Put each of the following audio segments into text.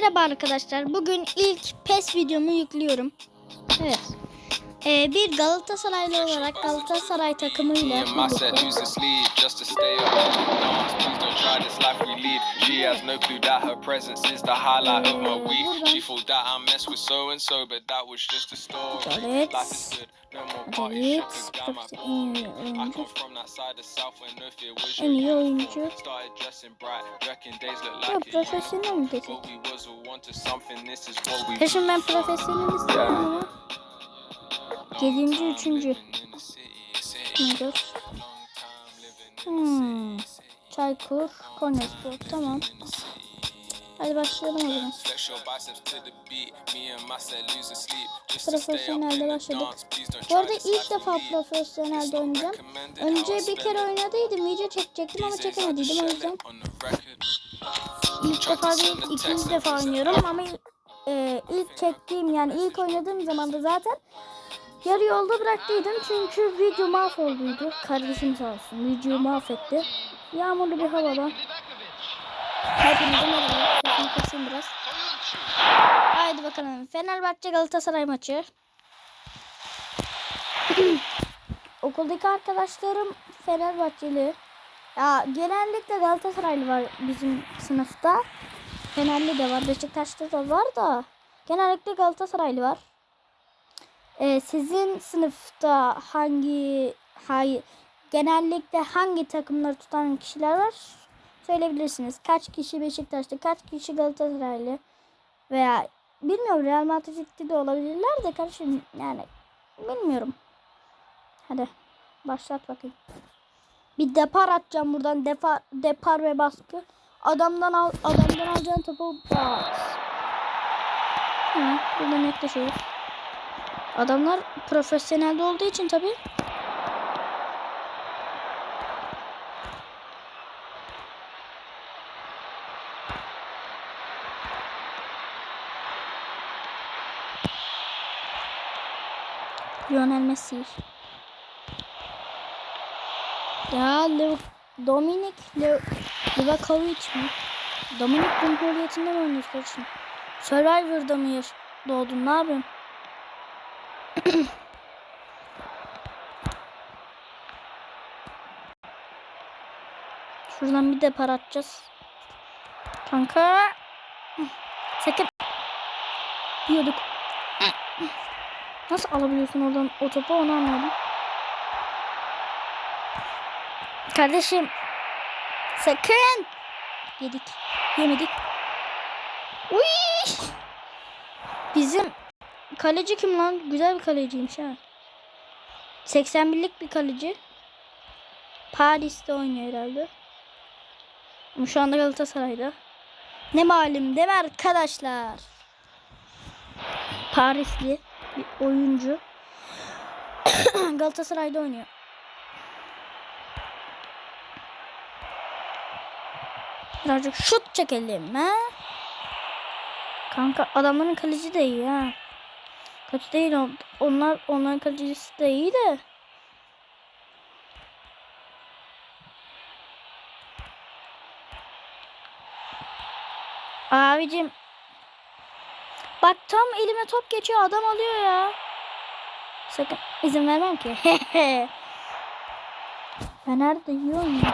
Merhaba arkadaşlar. Bugün ilk PES videomu yüklüyorum. Evet. Ee, bir Galatasaraylı olarak Galatasaray takımıyla story. Evet. Evet. En iyi oyuncu. Ya profesyonel mi we Peşin ben profesyonel istiyorum ama. Yedinci, üçüncü. Nedir? Hmm. Çaykur, Konyaspor. Tamam. Hadi başlayalım o zaman. Profesyonelde başladık. Bu arada ilk defa profesyonelde oynayacağım. Önce bir kere oynadıydım, video çekecektim ama çekemediydim o yüzden. İlk defa değil, ikinci defa oynuyorum ama e, ilk çektiğim yani ilk oynadığım zaman da zaten yarı yolda bıraktıydım çünkü video mahvolduydu. Kardeşim sağ olsun videoyu mahvetti. Yağmurlu bir havada. Hepinize merhaba. Biraz. Haydi bakalım. Fenerbahçe Galatasaray maçı. Okuldaki arkadaşlarım Fenerbahçeli. Ya genellikle Galatasaraylı var bizim sınıfta. Fenerli de var, Beşiktaşlı da var da genellikle Galatasaraylı var. Ee, sizin sınıfta hangi hay genellikle hangi takımları tutan kişiler var? Söyleyebilirsiniz. Kaç kişi Beşiktaşlı, kaç kişi Galatasaraylı veya bilmiyorum Real Madrid'de de olabilirler de kardeşim yani bilmiyorum. Hadi başlat bakayım. Bir depar atacağım buradan. Depar, depar ve baskı. Adamdan al, adamdan alacağın topu bas. Ha, burada netleşiyoruz. Adamlar profesyonelde olduğu için tabi. Lionel Messi. Ya Lev Dominik Lev Livakovic mi? Dominik Cumhuriyeti'nde mi oynuyorsun? Survivor'da mı doğdun? Ne yapıyorsun? Şuradan bir depar atacağız. Kanka. Sakın. Diyorduk. Nasıl alabiliyorsun oradan o topu onu anlamadım. Kardeşim. Sakın. Yedik. Yemedik. Uy. Bizim kaleci kim lan? Güzel bir kaleciymiş ha. 81'lik bir kaleci. Paris'te oynuyor herhalde. Ama şu anda Galatasaray'da. Ne malum değil mi arkadaşlar? Parisli bir oyuncu. Galatasaray'da oynuyor. Birazcık şut çekelim ha. Kanka adamların kaleci de iyi ha. Kötü değil on- onlar onların kalecisi de iyi de. Abicim. Bak tam elime top geçiyor adam alıyor ya. Sakın izin vermem ki. Fener de iyi oynuyor.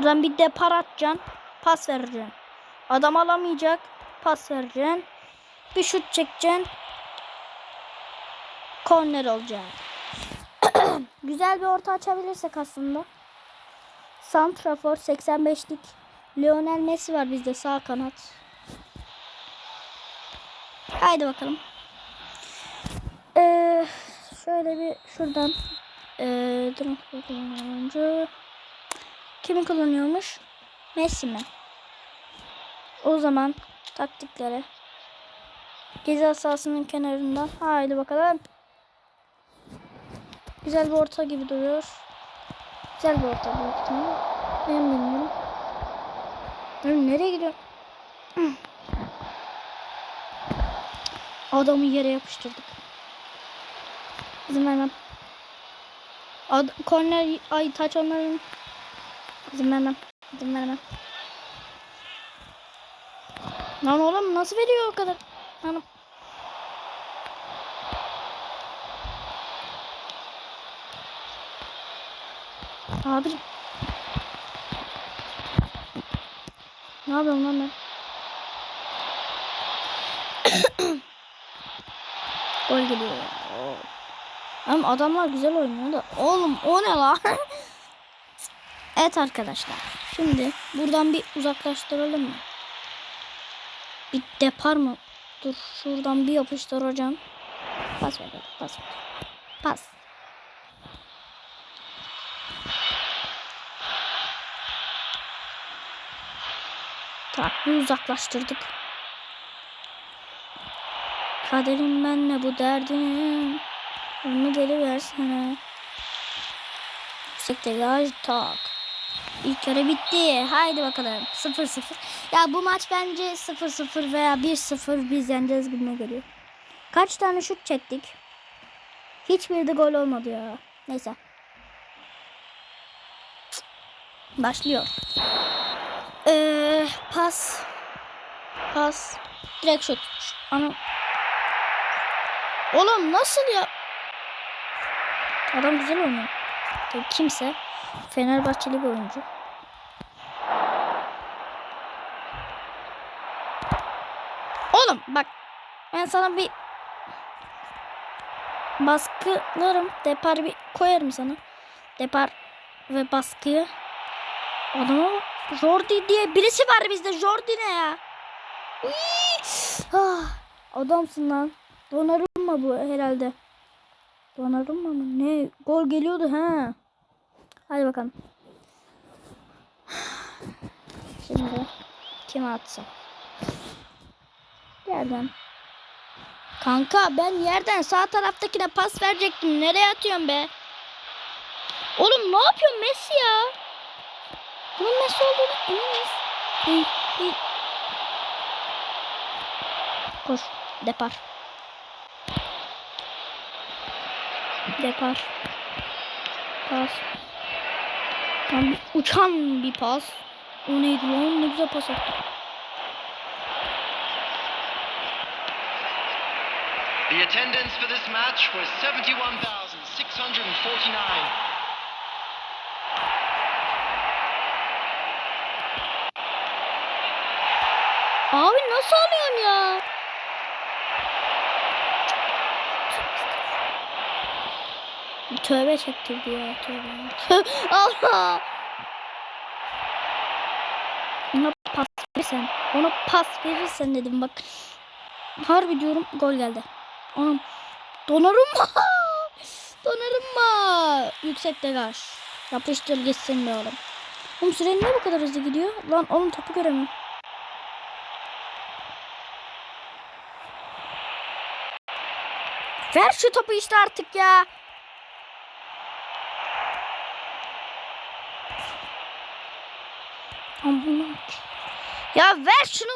Buradan bir depar atacaksın. Pas vereceksin. Adam alamayacak. Pas vereceksin. Bir şut çekeceksin. Korner olacak. Güzel bir orta açabilirsek aslında. Santrafor 85'lik Lionel Messi var bizde sağ kanat. Haydi bakalım. Ee, şöyle bir şuradan ee, transfer kullanıcı. Kimi kullanıyormuş? Messi mi? O zaman taktiklere. Ceza sahasının kenarından. Haydi bakalım. Güzel bir orta gibi duruyor. Güzel bir orta büyük ihtimalle. Ben bilmiyorum. Ben nereye gidiyorum? Adamı yere yapıştırdık. İzin vermem. Ad korner ay taç onların izin vermem. İzin vermem. Lan oğlum nasıl veriyor o kadar? Hanım. Abi. Ne yapıyorum lan ben? Gol geliyor. ya. Adamlar güzel oynuyor da. Oğlum o ne la? evet arkadaşlar. Şimdi buradan bir uzaklaştıralım mı? Bir depar mı? Dur şuradan bir yapıştıracağım. Pas ver. Pas. Pas. Tak bir uzaklaştırdık. Kaderim benle bu derdini. Onu geri versene. Yüksek degaj tak. İlk yarı bitti. Haydi bakalım. 0-0. Ya bu maç bence 0-0 veya 1-0 biz yeneceğiz gibime geliyor. Kaç tane şut çektik? Hiçbiri de gol olmadı ya. Neyse. Başlıyor. Ee, pas. Pas. Direkt şut. Ana. Oğlum nasıl ya? Adam güzel oynuyor. Kimse Fenerbahçeli bir oyuncu. Oğlum bak ben sana bir baskılarım. Depar bir koyarım sana. Depar ve baskıyı. Adama. Jordi diye birisi var bizde. Jordi ne ya? Uy! Ah, adamsın lan. Donnarumma bu herhalde. Donnarumma mı? Ne? Gol geliyordu ha. Hadi bakalım. Şimdi kime atsam? Yerden. Kanka ben yerden sağ taraftakine pas verecektim. Nereye atıyorsun be? Oğlum ne yapıyorsun Messi ya? Bunun Messi olduğunu eminiz. Değil, değil. Koş. Depar. Depar. Pas. Tam bir uçan bir pas. O neydi lan? Ne güzel pas attı. The attendance for this match was 71,649. Abi nasıl alıyorsun ya? Tövbe çektirdi ya tövbe. Allah. Ona pas verirsen, ona pas verirsen dedim bak. Harbi diyorum gol geldi. Onun Donarumma. Donarumma. Yüksek degaj. Yapıştır gitsin be oğlum. Oğlum niye bu kadar hızlı gidiyor? Lan oğlum topu göremiyorum. Ver şu topu işte artık ya. Aman. Ya ver şunu.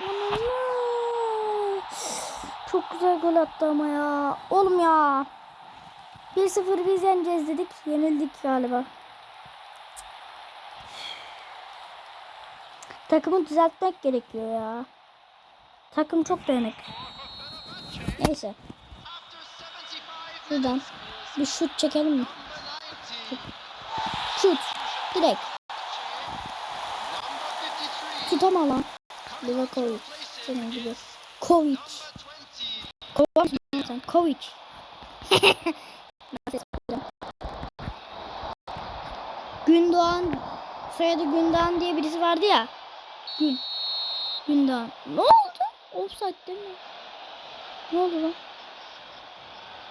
Aman. Çok güzel gol attı ama ya. Oğlum ya. 1-0 biz yeneceğiz dedik. Yenildik galiba. Takımı düzeltmek gerekiyor ya. Takım çok dağınık. Neyse. Şuradan bir şut çekelim mi? Şut. Direkt. Tutama lan. Livakovic. Senin gibi. Kovic. Kovac mısın sen? Kovic. Gündoğan. Soyadı Gündoğan diye birisi vardı ya. Gün. Gündoğan. Ne oldu? Offside değil mi? Ne oldu lan?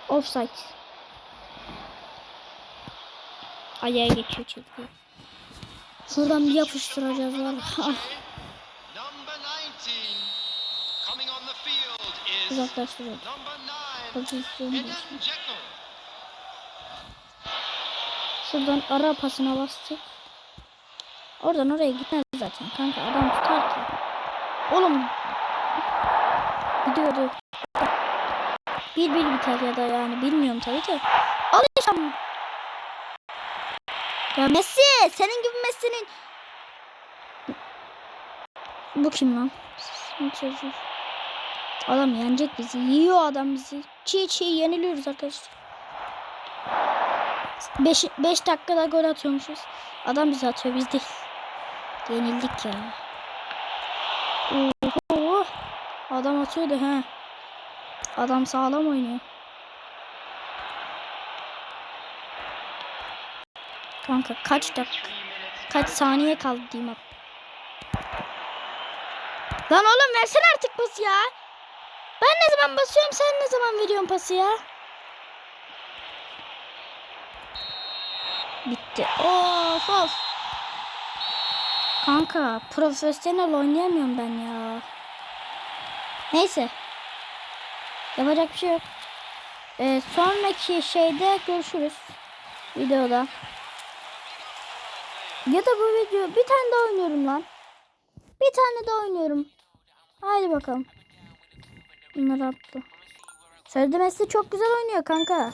Offside. Ayağa geçiyor çizgi. Şuradan bir yapıştıracağız var. 9 Pozisyon. Şuradan ara pasına bastık. Oradan oraya gitmez zaten kanka adam tutar ki. Oğlum. Gidiyordu. Bir bir biter ya da yani bilmiyorum tabii de. Al işte. Ya Messi senin gibi Messi'nin bu kim lan? Adam yenecek bizi. Yiyor adam bizi. Çiğ çiğ yeniliyoruz arkadaşlar. 5 5 dakikada gol atıyormuşuz. Adam bizi atıyor biz değil. Yenildik ya. Oho. Adam atıyordu ha. Adam sağlam oynuyor. Kanka kaç dakika kaç saniye kaldı diyeyim. Lan oğlum versene artık pası ya. Ben ne zaman basıyorum sen ne zaman veriyorsun pası ya? Bitti. Of of. Kanka profesyonel oynayamıyorum ben ya. Neyse. Yapacak bir şey yok. Ee, sonraki şeyde görüşürüz. Videoda. Ya da bu video bir tane daha oynuyorum lan. Bir tane daha oynuyorum. Haydi bakalım. Bunları attı. Sözde Messi çok güzel oynuyor kanka.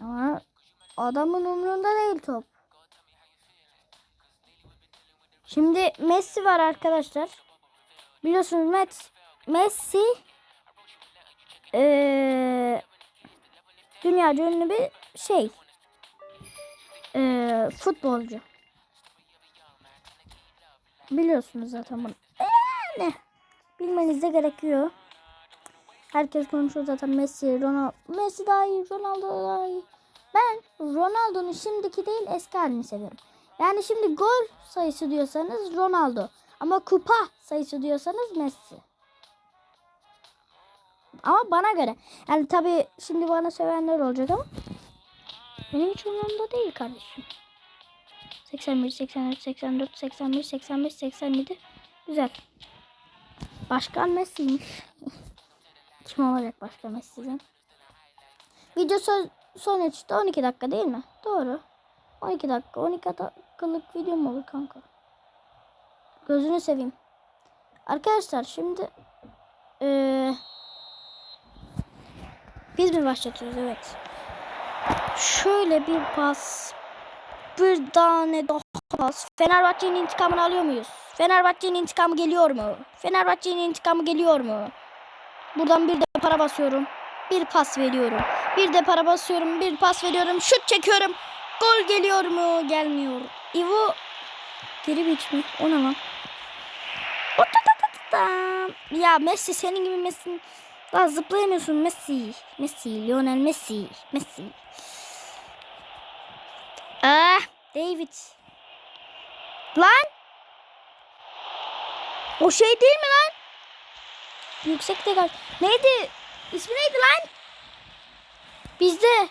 Ama adamın umrunda değil top. Şimdi Messi var arkadaşlar. Biliyorsunuz Messi eee dünya ünlü bir şey. Eee futbolcu. Biliyorsunuz zaten bunu. Yani bilmeniz gerekiyor. Herkes konuşuyor zaten Messi, Ronaldo. Messi daha iyi, Ronaldo daha iyi. Ben Ronaldo'nun şimdiki değil eski halini seviyorum. Yani şimdi gol sayısı diyorsanız Ronaldo. Ama kupa sayısı diyorsanız Messi. Ama bana göre. Yani tabii şimdi bana sevenler olacak ama benim hiç umurumda değil kardeşim. 81, 83, 84, 81, 85, 87. Güzel. Başkan Messi'ymiş. Kim olacak başka Messi'den? Video söz, sonuçta 12 dakika değil mi? Doğru. 12 dakika. 12 dakikalık video mu olur kanka? Gözünü seveyim. Arkadaşlar şimdi eee biz mi başlatıyoruz? Evet. Şöyle bir pas. Bir tane daha pas. Fenerbahçe'nin intikamını alıyor muyuz? Fenerbahçe'nin intikamı geliyor mu? Fenerbahçe'nin intikamı geliyor mu? Buradan bir de para basıyorum. Bir pas veriyorum. Bir de para basıyorum. Bir pas veriyorum. Şut çekiyorum. Gol geliyor mu? Gelmiyor. Ivo geri biç? O ne lan? Ya Messi senin gibi Messi. Lan zıplayamıyorsun Messi. Messi. Lionel Messi. Messi. Ah David. Lan. O şey değil mi lan? Yüksekte gal. Neydi? İsmi neydi lan? Bizde.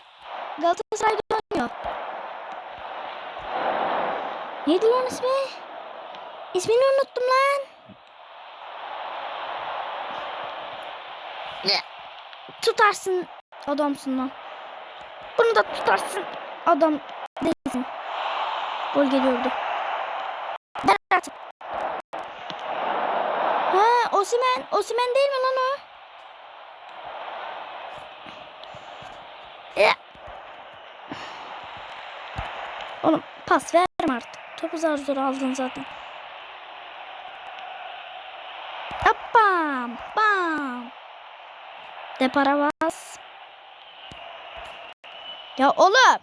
Galatasaray'da oynuyor. Neydi lan ismi? İsmini unuttum lan. Ne? Tutarsın adamsın lan. Bunu da tutarsın adam değilsin. Gol geliyordu. Ver artık. Ha, Osimen, Osimen değil mi lan o? Ya. Oğlum pas verme artık. Topu zar zor aldın zaten. Bam, bam. Depara bas. Ya oğlum.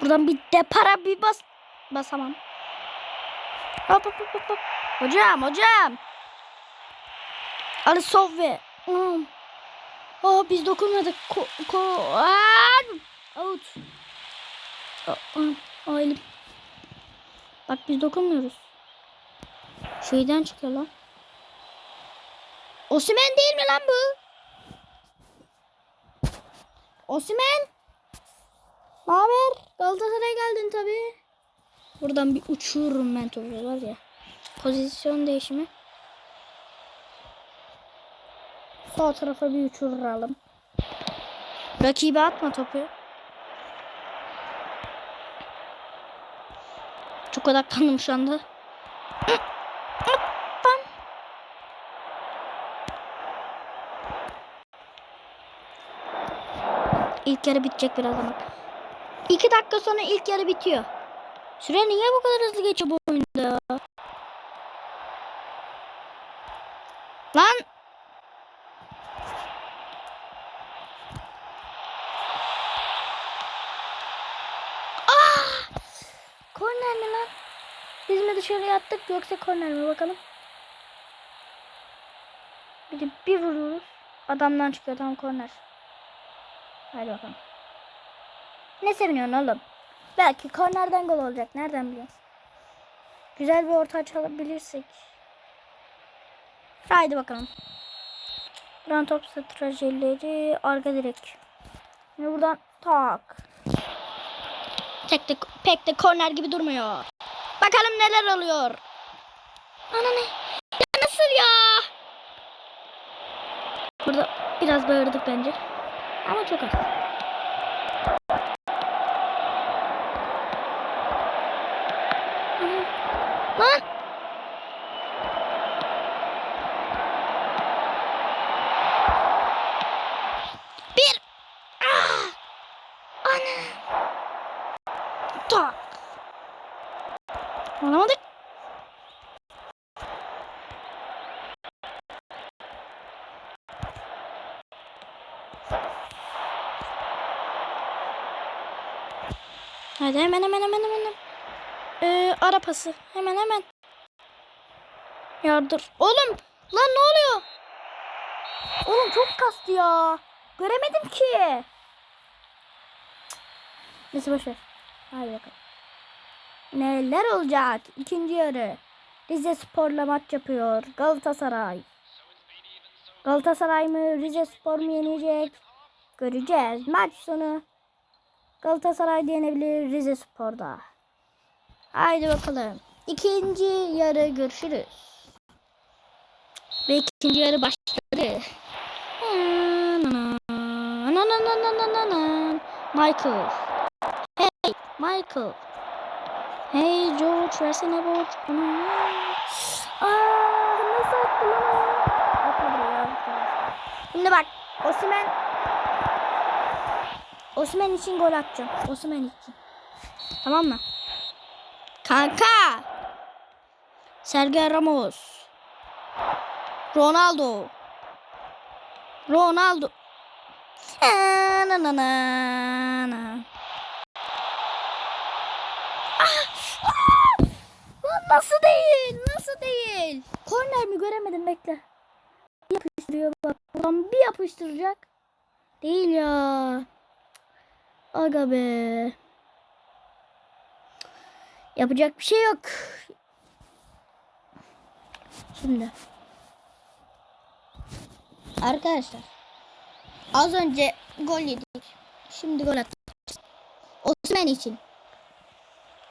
Buradan bir depara bir bas. Basamam. Hop hop hop, hop. Hocam hocam. Ali Sovve. Hmm. Aa biz dokunmadık. Ko ko! Out. Aa. Bak biz dokunmuyoruz. Şeyden çıkıyor lan. Osimen değil mi lan bu? Osimen. Ne haber? Galatasaray'a geldin tabii. Buradan bir uçururum ben topu var ya. Pozisyon değişimi. Sağ tarafa bir uçuralım. Rakibe atma topu. Çok odaklandım şu anda. İlk yarı bitecek birazdan. İki dakika sonra ilk yarı bitiyor. Süre niye bu kadar hızlı geçiyor bu oyunda ya? Lan! Ah! Korner mi lan? Biz mi dışarıya attık yoksa korner mi bakalım. Bir de bir vuruyoruz. Adamdan çıkıyor tam korner. Hadi bakalım. Ne seviniyorsun oğlum? Belki kornerden gol olacak. Nereden biliyorsun? Güzel bir orta çalabilirsek. Haydi bakalım. Buradan top stratejileri arka direk. Buradan tak. Tek de, pek de korner gibi durmuyor. Bakalım neler oluyor. Ana ne? Ya nasıl ya? Burada biraz bağırdık bence. Ama çok az. Lan! Bir! Ah! Ana! Tak! Anlamadık. Hadi hemen hemen hemen hemen. Ee, ara pası. Hemen hemen. Yardır. Oğlum lan ne oluyor? Oğlum çok kastı ya. Göremedim ki. Neyse boşver. Hadi bakalım. Neler olacak? İkinci yarı. Rize Spor'la maç yapıyor. Galatasaray. Galatasaray mı Rize Spor mu yenecek? Göreceğiz. Maç sonu Galatasaray yenebilir Rize Spor'da. Haydi bakalım. İkinci yarı görüşürüz. Ve ikinci yarı başladı. Michael. Hey Michael. Hey George versene borç. Aa, nasıl attı lan? Atmadı ya. Şimdi bak. Osman Osman için gol atacağım. Osman için. Tamam mı? Kanka. Sergio Ramos. Ronaldo. Ronaldo. Na na na na. Ah! Nasıl değil? Nasıl değil? Korner mi göremedim bekle. Yapıştırıyor bak. Ulan bir yapıştıracak. Değil ya. Aga be. Yapacak bir şey yok. Şimdi. Arkadaşlar. Az önce gol yedik. Şimdi gol atacağız. Osman için.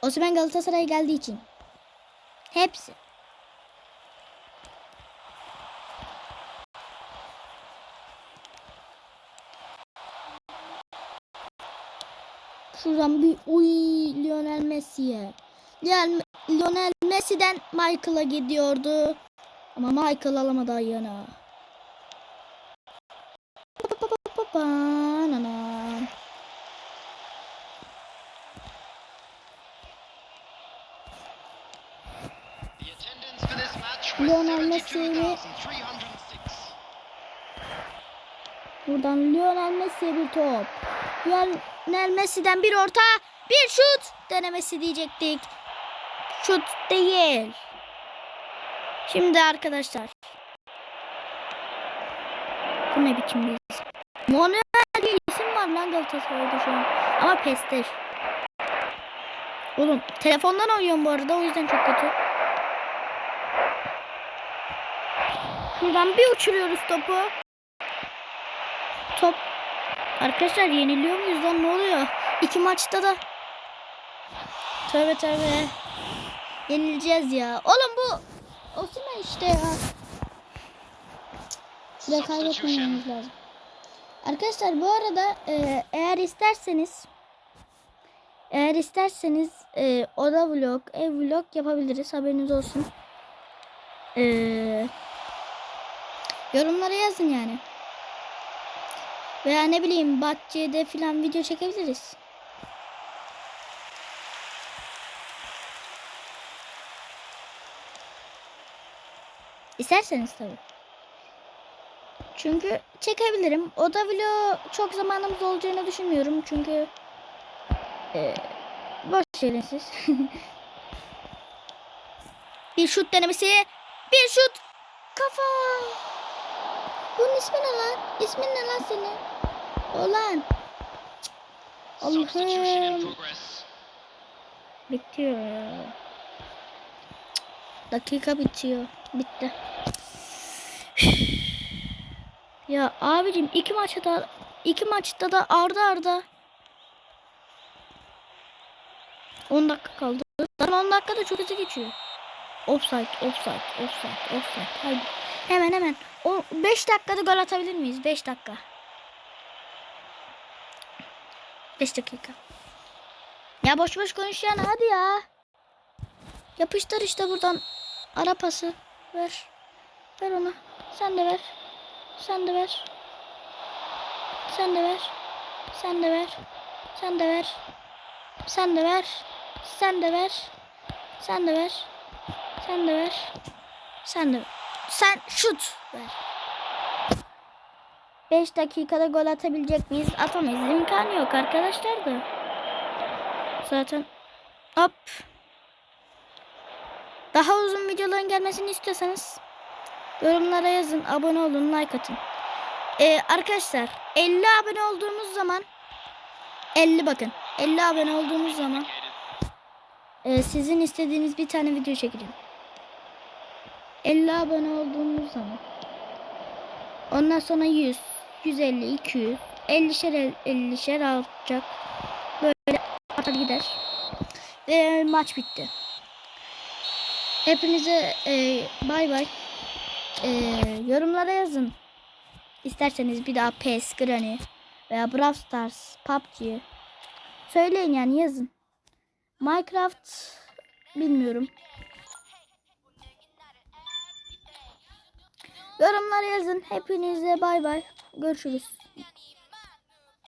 Osman Galatasaray'a geldiği için. Hepsi. Şuradan bir uy Lionel Messi'ye. Lionel, Messi'den Michael'a gidiyordu. Ama Michael alamadı ayağına. Pa, pa, pa, pa, pa, na, na. Lionel Messi mi? 72,306. Buradan Lionel Messi'ye bir top. Lionel Messi'den bir orta. Bir şut denemesi diyecektik. Şut değil. Şimdi arkadaşlar. Bu ne biçim bir isim? Manuel diye isim var lan Galatasaray'da şu an. Ama pestir. Oğlum telefondan oynuyorum bu arada o yüzden çok kötü. Şuradan bir uçuruyoruz topu. Top. Arkadaşlar yeniliyor muyuz lan ne oluyor? İki maçta da. Tövbe tövbe. Yenileceğiz ya. Oğlum bu Osman işte ya. Süre kaybetmememiz lazım. Arkadaşlar bu arada e, eğer isterseniz eğer isterseniz e, oda vlog, ev vlog yapabiliriz. Haberiniz olsun. E, yorumlara yazın yani. Veya ne bileyim bahçede falan video çekebiliriz. İsterseniz tabii. Çünkü çekebilirim. O da video çok zamanımız olacağını düşünmüyorum. Çünkü e, boş verin siz. bir şut denemesi. Bir şut. Kafa. Bunun ismi ne lan? İsmin ne lan senin? Olan. Allah'ım. Bitiyor ya. Dakika bitiyor. Bitti. ya abicim iki maçta da iki maçta da arda arda 10 dakika kaldı. Zaten 10 dakika da çok hızlı geçiyor. Offside, offside, offside, offside. Haydi. Hemen hemen. O 5 dakikada gol atabilir miyiz? 5 dakika. 5 dakika. Ya boş boş konuşuyorsun hadi ya. Yapıştır işte buradan ara pası. Ver. Ver ona. Sen de ver. Sen de ver. Sen de ver. Sen de ver. Sen de ver. Sen de ver. Sen de ver. Sen de ver. Sen de ver. Sen de ver. Sen şut ver. 5 dakikada gol atabilecek miyiz? Atamayız. İmkanı yok arkadaşlar da. Zaten hop. Daha uzun videoların gelmesini istiyorsanız yorumlara yazın, abone olun, like atın. Ee, arkadaşlar 50 abone olduğumuz zaman 50 bakın 50 abone olduğumuz zaman e, sizin istediğiniz bir tane video çekeceğim. 50 abone olduğumuz zaman ondan sonra 100, 150, 200, 50'şer 50'şer artacak. Böyle artar gider. Ve maç bitti. Hepinize e, bay bay. E, yorumlara yazın. İsterseniz bir daha PES, Granny veya Brawl Stars, PUBG. Söyleyin yani yazın. Minecraft bilmiyorum. Yorumlara yazın. Hepinize bay bay. Görüşürüz.